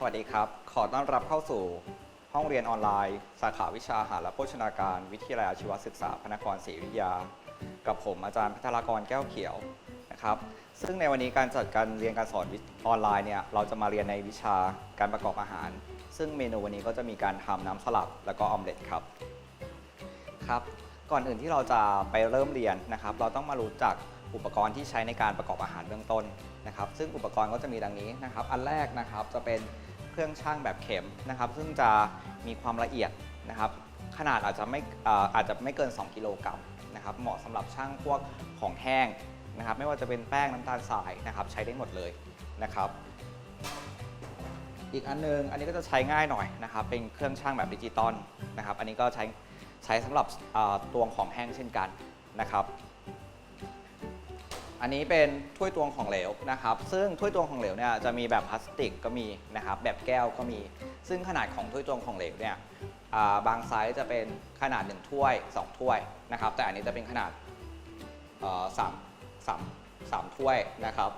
สวัสดีครับ ขอต้อนรับเข้าสู่ห้องเรียนออนไลน์ สาขาวิชาอาหารและโภชนาการ วิทยาลัยอาชีวศึกษาพระนครศรีอยุธยา กับผมอาจารย์พัทรกรแก้วเขียวนะครับ ซึ่งในวันนี้การจัดการเรียนการสอนออนไลน์เนี่ยเราจะมาเรียนในวิชาการประกอบอาหาร ซึ่งเมนูวันนี้ก็จะมีการทำน้ำสลัดแล้วก็ออมเล็ตครับครับ ก่อนอื่นที่เราจะไปเริ่มเรียนนะครับ เราต้องมารู้จักอุปกรณ์ที่ใช้ในการประกอบอาหารเบื้องต้นนะครับ ซึ่งอุปกรณ์ก็จะมีดังนี้นะครับ อันแรกนะครับจะเป็น เครื่องช่างแบบเข็มนะครับ ซึ่งจะมีความละเอียดนะครับ ขนาดอาจจะไม่อาจจะไม่เกิน 2 กิโลกรัมนะครับ เหมาะสำหรับช่างพวกของแห้งนะครับ ไม่ว่าจะเป็นแป้งน้ำตาลทรายนะครับ ใช้ได้หมดเลยนะครับ อีกอันนึงอันนี้ก็จะใช้ง่ายหน่อยนะครับ เป็นเครื่องช่างแบบดิจิตอลนะครับ อันนี้ก็ใช้ใช้สำหรับตวงของแห้งเช่นกันนะครับ อันนี้เป็นถ้วยตวงของเหลวนะครับ ซึ่งถ้วยตวงของเหลวเนี่ยจะมีแบบพลาสติกก็มีนะครับ แบบแก้วก็มี ซึ่งขนาดของถ้วยตวงของเหลวเนี่ยบางไซส์จะเป็นขนาด 1 ถ้วย 2 ถ้วยนะครับ แต่อันนี้จะเป็นขนาดสามสามสามถ้วยนะครับ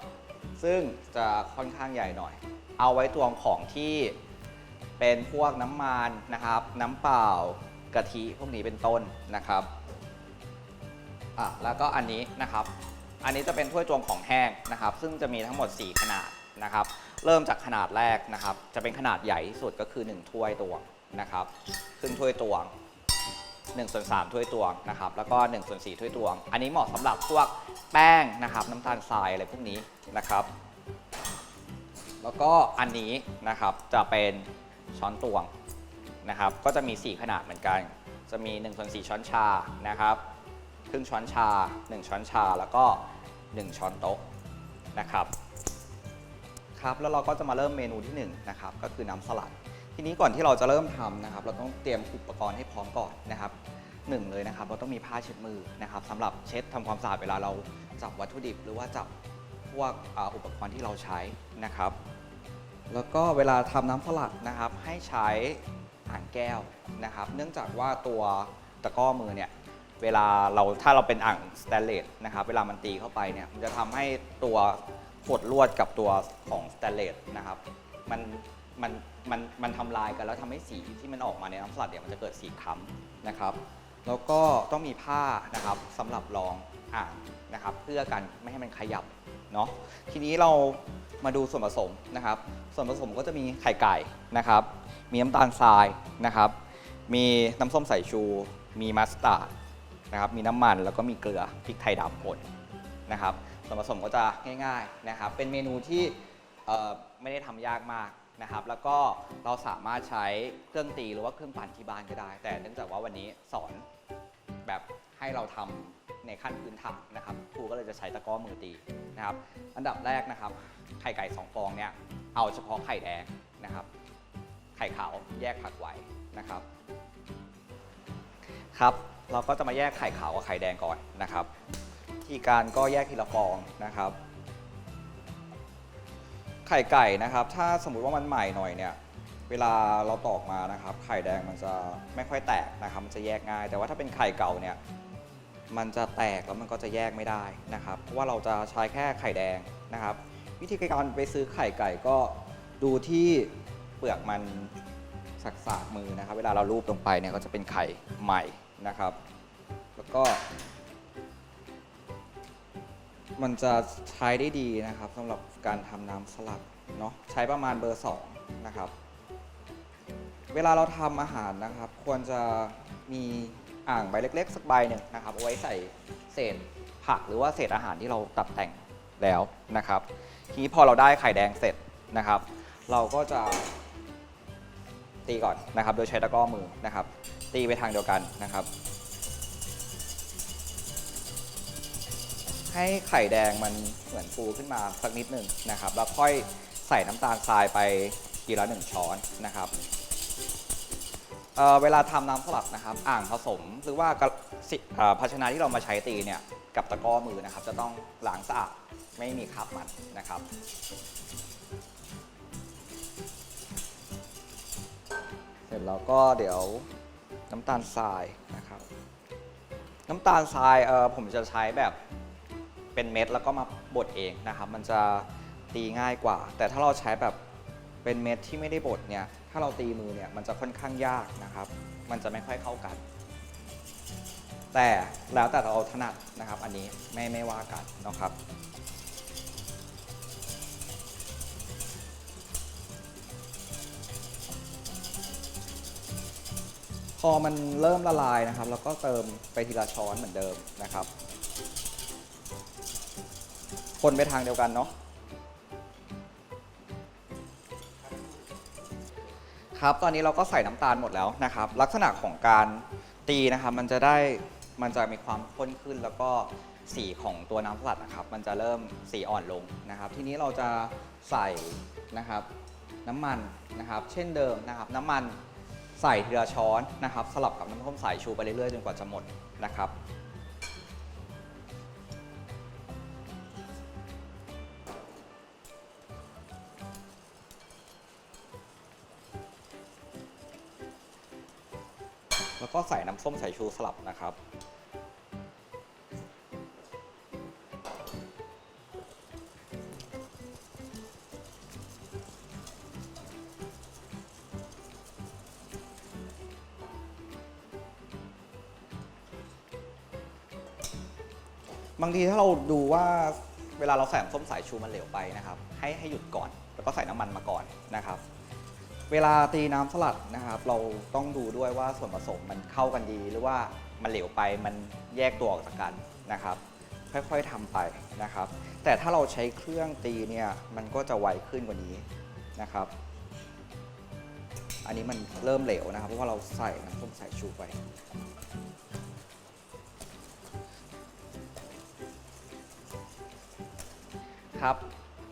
ซึ่งจะค่อนข้างใหญ่หน่อย เอาไว้ตวงของที่เป็นพวกน้ำมันนะครับ น้ำเปล่ากะทิพวกนี้เป็นต้นนะครับอะแล้วก็อันนี้นะครับ อันนี้จะเป็นถ้วยตวงของแห้งนะครับ ซึ่งจะมีทั้งหมด 4 ขนาดนะครับ เริ่มจากขนาดแรกนะครับ จะเป็นขนาดใหญ่ที่สุดก็คือ 1 ถ้วยตวงนะครับครึ่งถ้วยตวง1ส่วน3ถ้วยตวงนะครับ แล้วก็1ส่วน4ถ้วยตวง อันนี้เหมาะสำหรับพวกแป้งนะครับ น้ำตาลทรายอะไรพวกนี้นะครับ แล้วก็อันนี้นะครับจะเป็นช้อนตวงนะครับ ก็จะมี 4 ขนาดเหมือนกัน จะมี1ส่วน4ช้อนชานะครับ ครึ่งช้อนชา 1 ช้อนชาแล้วก็ 1 ช้อนโต๊ะนะครับครับแล้วเราก็จะมาเริ่มเมนูที่1นะครับก็คือน้ำสลัด ทีนี้ก่อนที่เราจะเริ่มทำนะครับ เราต้องเตรียมอุปกรณ์ให้พร้อมก่อนนะครับหนึ่งเลยนะครับ เราต้องมีผ้าเช็ดมือนะครับสำหรับเช็ดทำความสะอาดเวลาเราจับวัตถุดิบ หรือว่าจับพวกอ,อุปกรณ์ที่เราใช้นะครับ แล้วก็เวลาทำน้ำสลัดนะครับ ให้ใช้อ่างแก้วนะครับ เนื่องจากว่าตัวตะก้อมือเนี่ย เวลาเราถ้าเราเป็นอ่างสแตนเลสนะครับเวลามันตีเข้าไปเนี่ยมันจะทำให้ตัวขดลวดกับตัวของสแตนเลสนะครับมันมันมันมันทำลายกันแล้วทำให้สีที่มันออกมาในน้ำสลัดเนี่ยมันจะเกิดสีคล้ำนะครับ แล้วก็ต้องมีผ้านะครับสำหรับรองอ่างนะครับ เพื่อกันไม่ให้มันขยับเนาะทีนี้เรามาดูส่วนผสมนะครับ ส่วนผสมก็จะมีไข่ไก่นะครับ มีน้ำตาลทรายนะครับ มีน้ำส้มสายชู มีมัสตาร์ด นะครับมีน้ำมันแล้วก็มีเกลือพริกไทยดำป่นนะครับส่วนผสมก็จะง่ายๆนะครับเป็นเมนูที่ไม่ได้ทำยากมากนะครับแล้วก็เราสามารถใช้เครื่องตีหรือว่าเครื่องปั่นที่บ้านก็ได้ แต่เนื่องจากว่าวันนี้สอนแบบให้เราทำในขั้นพื้นฐานนะครับครูก็เลยจะใช้ตะกร้อมือตีนะครับอันดับแรกนะครับไข่ไก่สองฟองเนี่ยเอาเฉพาะไข่แดงนะครับ ไข่ขาวแยกผักไว้นะครับครับ เราก็จะมาแยกไข่ขาวกับไข่แดงก่อนนะครับที่การก็แยกทีละฟองนะครับ ไข่ไก่นะครับ ถ้าสมมุติว่ามันใหม่หน่อยเนี่ยเวลาเราตอกมานะครับ ไข่แดงมันจะไม่ค่อยแตกนะครับ มันจะแยกง่าย แต่ว่าถ้าเป็นไข่เก่าเนี่ยมันจะแตกแล้วมันก็จะแยกไม่ได้นะครับ เพราะว่าเราจะใช้แค่ไข่แดงนะครับ วิธีการไปซื้อไข่ไก่ก็ดูที่เปลือกมันสักสากๆมือนะครับ เวลาเราลูบลงไปเนี่ยก็จะเป็นไข่ใหม่ นะครับ แล้วก็ มันจะใช้ได้ดีนะครับสำหรับการทำน้ำสลัดเนาะใช้ประมาณเบอร์ 2 นะครับ เวลาเราทำอาหารนะครับ ควรจะมีอ่างใบเล็ก ๆ สักใบหนึ่งนะครับเอาไว้ใส่เศษผักหรือว่าเศษอาหารที่เราตัดแต่งแล้วนะครับ ทีนี้พอเราได้ไข่แดงเสร็จนะครับ เราก็จะตีก่อนนะครับ โดยใช้ตะกร้อมือนะครับ ตีไปทางเดียวกันนะครับ ให้ไข่แดงมันเหมือนฟูขึ้นมาสักนิดหนึ่งนะครับ แล้วค่อยใส่น้ำตาลทรายไปทีละหนึ่งช้อนนะครับเเวลาทำน้ำสลัดนะครับ อ่างผสมหรือว่ากระสิเอ่อภาชนะที่เรามาใช้ตีเนี่ยกับตะกร้อมือนะครับ จะต้องล้างสะอาดไม่มีคราบมันนะครับเสร็จแล้วก็เดี๋ยว น้ำตาลทรายนะครับ น้ำตาลทรายเออผมจะใช้แบบเป็นเม็ดแล้วก็มาบดเองนะครับ มันจะตีง่ายกว่า แต่ถ้าเราใช้แบบเป็นเม็ดที่ไม่ได้บดเนี่ย ถ้าเราตีมือเนี่ยมันจะค่อนข้างยากนะครับ มันจะไม่ค่อยเข้ากัน แต่แล้วแต่เราถนัดนะครับ อันนี้ไม่ไม่ว่ากันนะครับ พอมันเริ่มละลายนะครับเราก็เติมไปทีละช้อนเหมือนเดิมนะครับ คนไปทางเดียวกันเนาะครับ ตอนนี้เราก็ใส่น้ำตาลหมดแล้วนะครับ ลักษณะของการตีนะครับ มันจะได้มันจะมีความข้นขึ้นแล้วก็สีของตัวน้ำสลัดนะครับ มันจะเริ่มสีอ่อนลงนะครับ ทีนี้เราจะใส่นะครับน้ำมันนะครับ เช่นเดิมนะครับ น้ำมัน ใส่ทีละช้อนนะครับ สลับกับน้ำส้มสายชูไปเรื่อยๆจนกว่าจะหมดนะครับ แล้วก็ใส่น้ำส้มสายชูสลับนะครับ บางทีถ้าเราดูว่าเวลาเราใส่ส้มสายชูมันเหลวไปนะครับ ให้ให้หยุดก่อนแล้วก็ใส่น้ำมันมาก่อนนะครับ เวลาตีน้ำสลัดนะครับ เราต้องดูด้วยว่าส่วนผสมมันเข้ากันดี หรือว่ามันเหลวไปมันแยกตัวออกจากกันนะครับ ค่อยๆทำไปนะครับ แต่ถ้าเราใช้เครื่องตีเนี่ยมันก็จะไวขึ้นกว่านี้นะครับ อันนี้มันเริ่มเหลวนะครับ เพราะว่าเราใส่น้ำส้มสายชูไป ครับ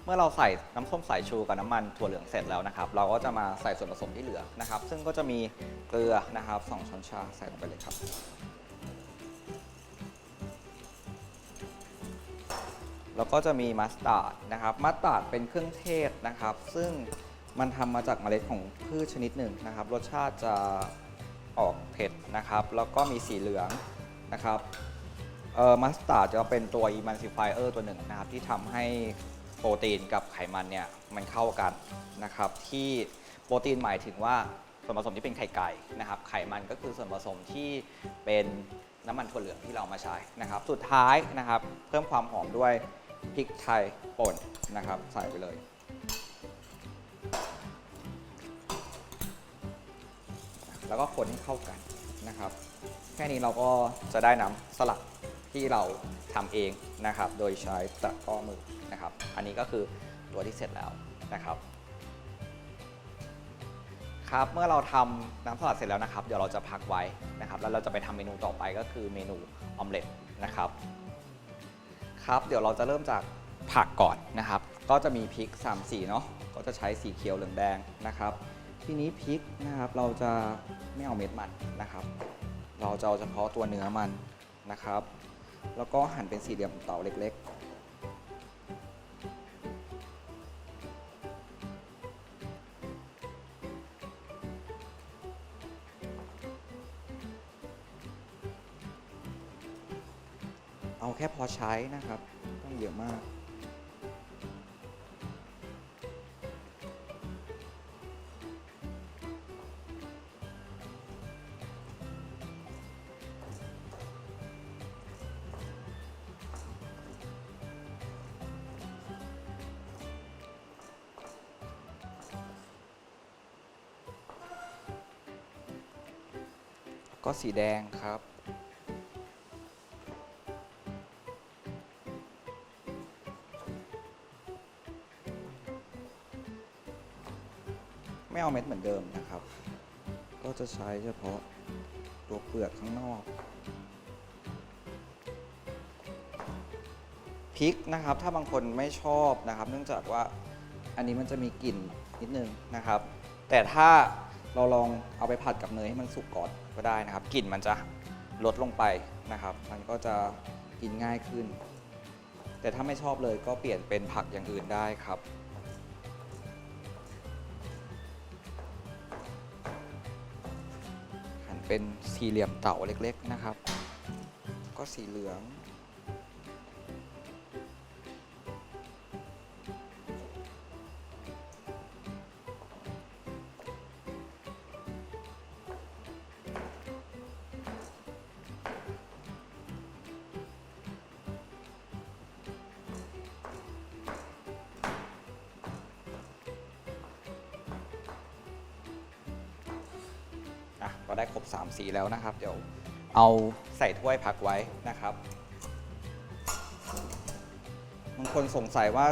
เมื่อเราใส่น้ำส้มสายชูกับน้ำมันถั่วเหลืองเสร็จแล้วนะครับ เราก็จะมาใส่ส่วนผสมที่เหลือนะครับ ซึ่งก็จะมีเกลือนะครับสองช้อนชาใส่ลงไปเลยครับ แล้วก็จะมีมัสตาร์ดนะครับ มัสตาร์ดเป็นเครื่องเทศนะครับ ซึ่งมันทำมาจากเมล็ดของพืชชนิดหนึ่งนะครับ รสชาติจะออกเผ็ดนะครับ แล้วก็มีสีเหลืองนะครับ เอ่อมัสตาร์ดจะเป็นตัว emulsifier ตัวหนึ่งนะครับ ที่ทำให้โปรตีนกับไขมันเนี่ยมันเข้ากันนะครับ ที่โปรตีนหมายถึงว่าส่วนผสมที่เป็นไข่ไก่นะครับ ไขมันก็คือส่วนผสมที่เป็นน้ำมันถั่วเหลืองที่เราเอามาใช้นะครับ สุดท้ายนะครับ เพิ่มความหอมด้วยพริกไทยป่นนะครับ ใส่ไปเลย แล้วก็คนให้เข้ากันนะครับ แค่นี้เราก็จะได้น้ำสลัด ที่เราทำเองนะครับ โดยใช้ตะกร้อมือนะครับ อันนี้ก็คือตัวที่เสร็จแล้วนะครับ ครับ เมื่อเราทำน้ำสลัดเสร็จแล้วนะครับ เดี๋ยวเราจะพักไว้นะครับ แล้วเราจะไปทำเมนูต่อไปก็คือเมนูออมเล็ตนะครับ ครับ เดี๋ยวเราจะเริ่มจากผักก่อนนะครับ ก็จะมีพริก 3 สีเนาะ ก็จะใช้สีเขียวเหลืองแดงนะครับ ทีนี้พริกนะครับเราจะไม่เอาเม็ดมันนะครับ เราจะเอาเฉพาะตัวเนื้อมันนะครับ แล้วก็หั่นเป็นสี่เหลี่ยมเต๋าเล็กๆเอาแค่พอใช้นะครับ ต้องเยอะมาก ก็สีแดงครับ ไม่เอาเม็ดเหมือนเดิมนะครับ ก็จะใช้เฉพาะตัวเปลือกข้างนอกพริกนะครับ ถ้าบางคนไม่ชอบนะครับ เนื่องจากว่าอันนี้มันจะมีกลิ่นนิดนึงนะครับ แต่ถ้า เราลองเอาไปผัดกับเนยให้มันสุกก่อนก็ได้นะครับกลิ่นมันจะลดลงไปนะครับ มันก็จะกินง่ายขึ้น แต่ถ้าไม่ชอบเลยก็เปลี่ยนเป็นผักอย่างอื่นได้ครับ หั่นเป็นสี่เหลี่ยมเต่าเล็กๆนะครับ ก็สีเหลือง ได้ครบ 3 สีแล้วนะครับ เดี๋ยวเอาใส่ถ้วยพักไว้นะครับบางคนสงสัยว่า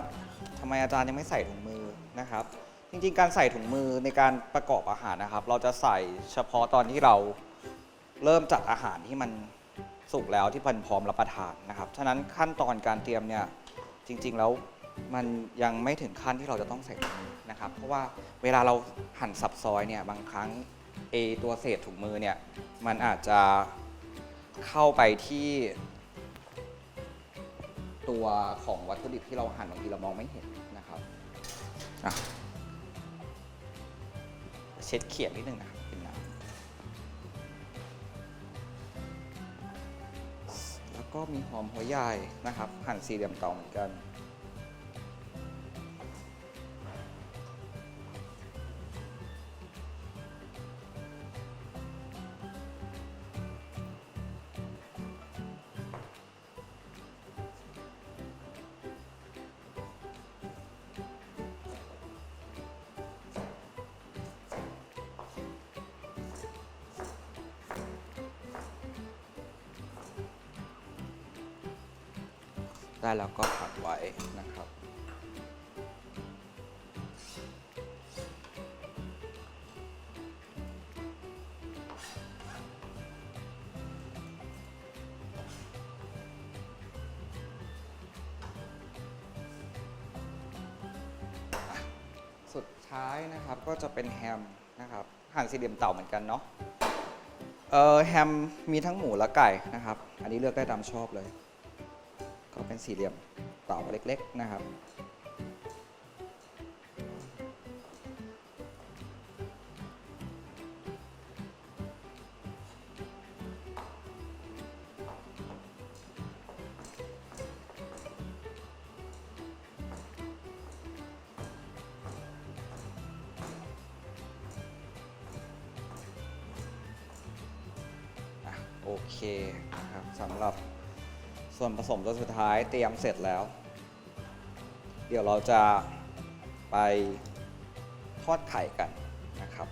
ทำไมอาจารย์ยังไม่ใส่ถุงมือนะครับ จริงๆ การใส่ถุงมือในการประกอบอาหารนะครับ เราจะใส่เฉพาะตอนที่เราเริ่มจัดอาหารที่มันสุกแล้วที่พันพร้อมรับประทานนะครับ ฉะนั้นขั้นตอนการเตรียมเนี่ยจริง ๆ แล้วมันยังไม่ถึงขั้นที่เราจะต้องใส่ถุงมือนะครับ เพราะว่าเวลาเราหั่นสับซอยเนี่ยบางครั้ง เอตัวเศษถุงมือเนี่ยมันอาจจะเข้าไปที่ ตัวของวัตถุดิบที่เราหั่นบางทีเรามองไม่เห็นนะครับอะเช็ดเขียงนิดนึงนะครับเป็นน้ำแล้วก็มีหอมหัวใหญ่นะครับ หั่นสี่เหลี่ยมเตาเหมือนกัน แล้วก็ผัดไว้นะครับ สุดท้ายนะครับก็จะเป็นแฮมนะครับหั่นสี่เหลี่ยมเต่าเหมือนกันเนาะเออแฮมมีทั้งหมูและไก่นะครับ อันนี้เลือกได้ตามชอบเลย เป็นสี่เหลี่ยมต่าเล็กๆนะครับ โอเคนะครับสำหรับ ส่วนผสมตัวสุดท้ายเตรียมเสร็จแล้ว เดี๋ยวเราจะไปทอดไข่กันนะครับ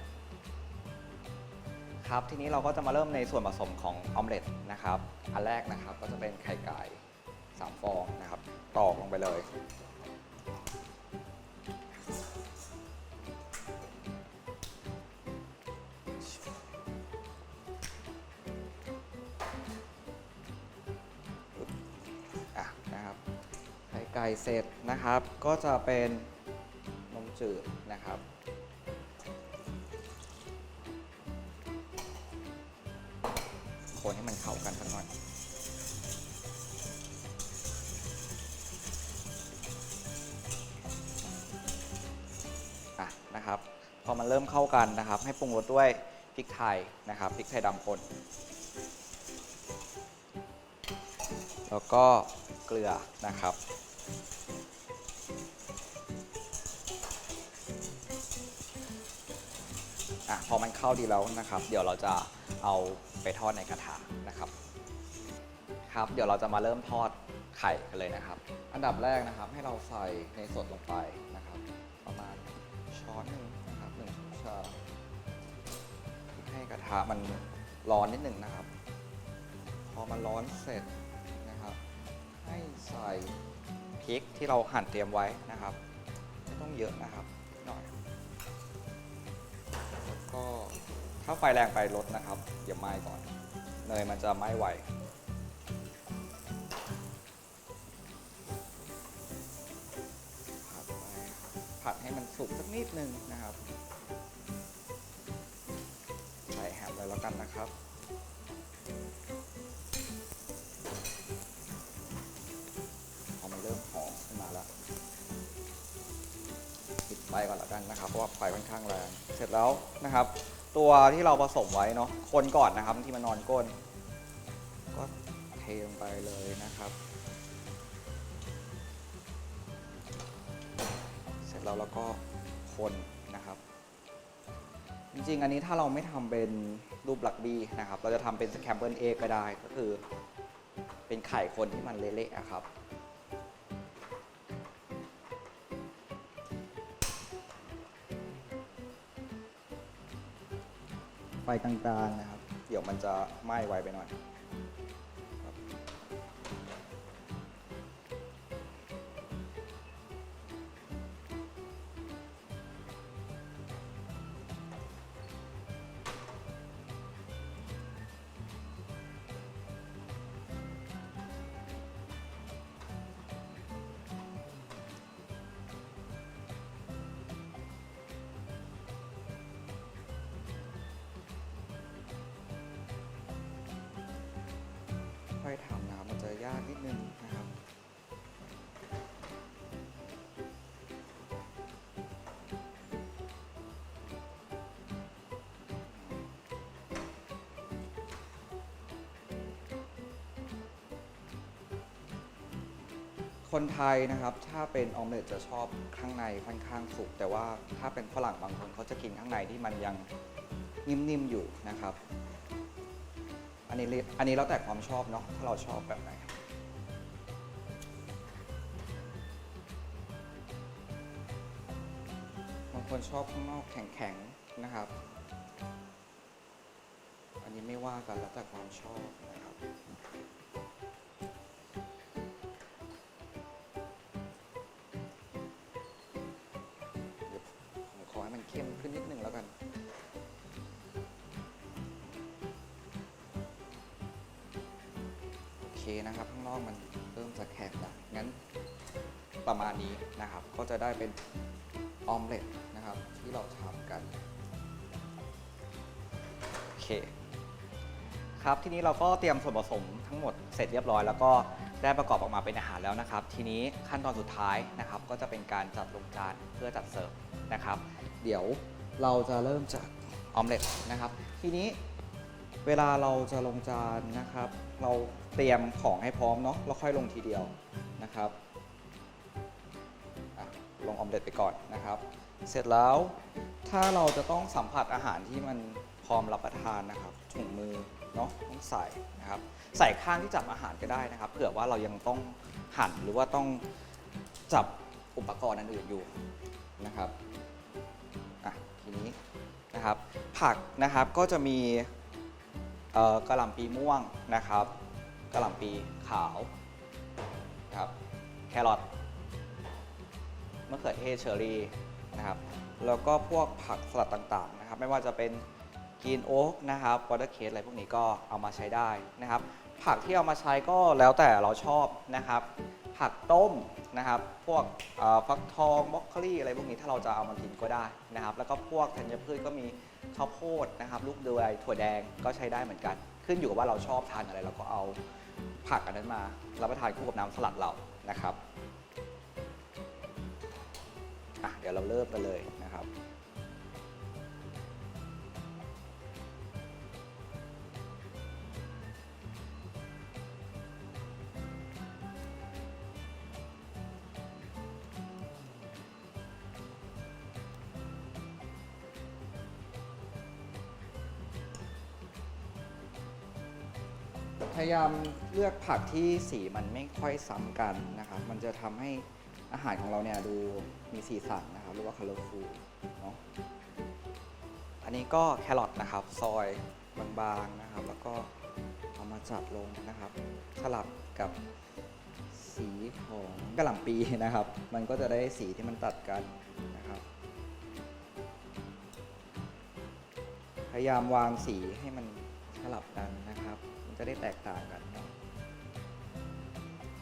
ครับทีนี้เราก็จะมาเริ่มในส่วนผสมของออมเล็ตนะครับ อันแรกนะครับก็จะเป็นไข่ไก่สามฟองนะครับตอกลงไปเลย ไก่เสร็จนะครับ ก็จะเป็นนมจืดนะครับ คนให้มันเข้ากันสักหน่อยอะนะครับ พอมันเริ่มเข้ากันนะครับ ให้ปรุงรสด้วยพริกไทยนะครับพริกไทยดำป่นแล้วก็เกลือนะครับ ข้าดีแล้วนะครับ เดี๋ยวเราจะเอาไปทอดในกระทะนะครับ ครับ เดี๋ยวเราจะมาเริ่มทอดไข่กันเลยนะครับ อันดับแรกนะครับให้เราใส่ในสดลงไปนะครับ ประมาณช้อนหนึ่งนะครับหนึ่งช้อนชาให้กระทะมันร้อนนิดหนึ่งนะครับ พอมันร้อนเสร็จนะครับ ให้ใส่พริกที่เราหั่นเตรียมไว้นะครับ ไม่ต้องเยอะนะครับ ก็ถ้าไฟแรงไปลดนะครับอย่าไหม้ก่อน เนยมันจะไหม้ไวผัดไปผัดให้มันสุกสักนิดนึงนะครับใส่แฮมเลยแล้วกันนะครับ ไฟก่อนละกันนะครับเพราะว่าไฟค่อนข้างแรง เสร็จแล้วนะครับ ตัวที่เราผสมไว้เนาะคนก่อนนะครับที่มันนอนก้น ก็เทลงไปเลยนะครับ เสร็จแล้วเราก็คนนะครับ จริงๆ อันนี้ถ้าเราไม่ทำเป็นรูปลักบี้นะครับ เราจะทำเป็นสแคมเบิลเอก็ได้ก็คือ เป็นไข่คนที่มันเละๆครับ ไฟกลางๆนะครับ เดี๋ยวมันจะไหม้ไวไปหน่อย นึงนะครับคนไทยนะครับถ้าเป็นออมเล็ตจะชอบข้างในค่อนข้างสุก แต่ว่าถ้าเป็นฝรั่งบางคนเขาจะกินข้างในที่มันยังนิ่มๆอยู่นะครับ อันนี้อันนี้แล้วแต่ความชอบเนาะถ้าเราชอบแบบไหน คนชอบข้างนอกแข็งๆนะครับ อันนี้ไม่ว่ากันแล้วแต่ความชอบนะครับเดี๋ยวผมขอให้มันเข้มขึ้นนิดนึงแล้วกันโอเคนะครับข้างนอกมันเริ่มจะแข็งแล้วงั้นประมาณนี้นะครับ ก็จะได้เป็นออมเล็ต เราทำกันโอเคครับทีนี้เราก็เตรียมส่วนผสมทั้งหมดเสร็จเรียบร้อย แล้วก็ได้ประกอบออกมาเป็นอาหารแล้วนะครับ ทีนี้ขั้นตอนสุดท้ายนะครับ ก็จะเป็นการจัดลงจานเพื่อจัดเสิร์ฟนะครับ เดี๋ยวเราจะเริ่มจากออมเล็ตนะครับ ทีนี้เวลาเราจะลงจานนะครับ เราเตรียมของให้พร้อมเนาะแล้วค่อยลงทีเดียวนะครับอะลงออมเล็ตไปก่อนนะครับ เสร็จแล้วถ้าเราจะต้องสัมผัสอาหารที่มันพร้อมรับประทานนะครับถุงมือเนาะต้องใส่นะครับ ใส่ข้างที่จับอาหารก็ได้นะครับ เผื่อว่าเรายังต้องหั่นหรือว่าต้องจับอุปกรณ์อันอื่นอยู่นะครับอะทีนี้นะครับ ผักนะครับก็จะมีกระหล่ำปีม่วงนะครับกระหล่ำปีขาวนะครับแครอทมะเขือเทศเชอรี่ นะครับ แล้วก็พวกผักสลัดต่างๆนะครับ ไม่ว่าจะเป็นกรีนโอ๊กนะครับวอเตอร์เคสอะไรพวกนี้ก็เอามาใช้ได้นะครับ ผักที่เอามาใช้ก็แล้วแต่เราชอบนะครับ ผักต้มนะครับ พวกฟักทองบรอกโคลีอะไรพวกนี้ถ้าเราจะเอามากินก็ได้นะครับ แล้วก็พวกธัญพืชก็มีข้าวโพดนะครับ ลูกเดือยถั่วแดงก็ใช้ได้เหมือนกัน ขึ้นอยู่กับว่าเราชอบทานอะไรเราก็เอาผักอันนั้นมารับประทานคู่กับน้ำสลัดเรานะครับ อะเดี๋ยวเราเริ่มกันเลยนะครับพยายามเลือกผักที่สีมันไม่ค่อยซ้ำกันนะครับ มันจะทำให้ อาหารของเราเนี่ยดูมีสีสันนะครับเรียกว่า colorful เนาะอันนี้ก็แครอทนะครับ ซอยบางๆนะครับ แล้วก็เอามาจัดลงนะครับ สลับกับสีของกระหล่ำปีนะครับ มันก็จะได้สีที่มันตัดกันนะครับ พยายามวางสีให้มันสลับกันนะครับ มันจะได้แตกต่างกันเนาะ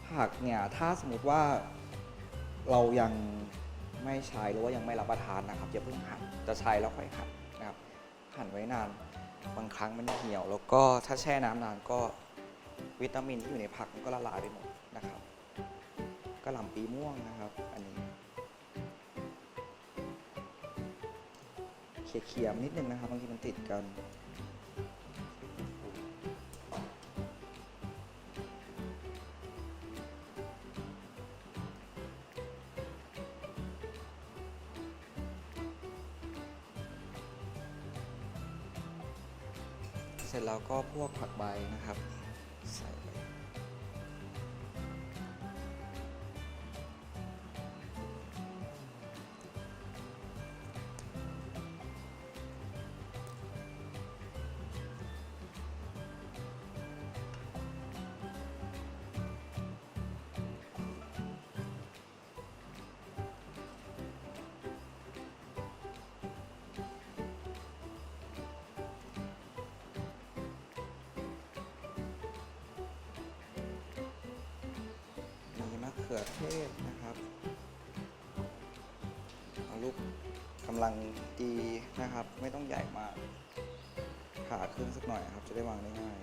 ผักเนี่ยถ้าสมมติว่า เรายังไม่ใช้หรือว่ายังไม่รับประทานนะครับอย่าเพิ่งหั่นจะใช้แล้วค่อยหั่นนะครับหั่นไว้นานบางครั้งมันเหี่ยว แล้วก็ถ้าแช่น้ำนานก็วิตามินที่อยู่ในผักมันก็ละลายไปหมดนะครับกระหล่ำปีม่วงนะครับ อันนี้เขี่ยๆนิดนึงนะครับบางทีมันติดกัน ก็พวกผักใบนะครับใส่ ต้องใหญ่มาก ขาขึ้นสักหน่อยครับ จะได้วางได้ง่าย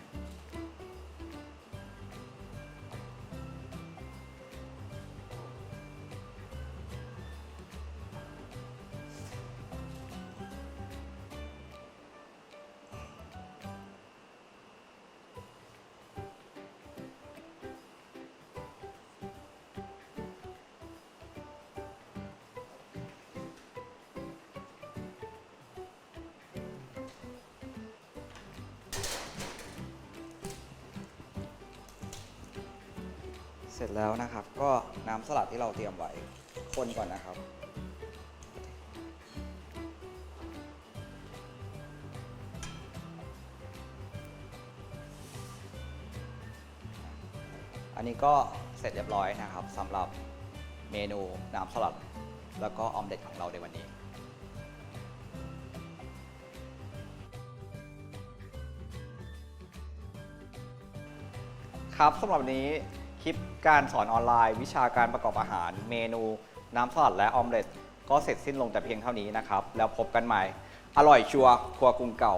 จแล้วนะครับ ก็น้ำสลัดที่เราเตรียมไว้คนก่อนนะครับ อันนี้ก็เสร็จเรียบร้อยนะครับสำหรับเมนูน้ำสลัด แล้วก็ออมเล็ตของเราในวันนี้ครับสำหรับวันนี้ คลิปการสอนออนไลน์ วิชาการประกอบอาหาร เมนู น้ำสลัดและออมเล็ตก็เสร็จสิ้นลงแต่เพียงเท่านี้นะครับ แล้วพบกันใหม่ อร่อยชัวร์ครัวกรุงเก่า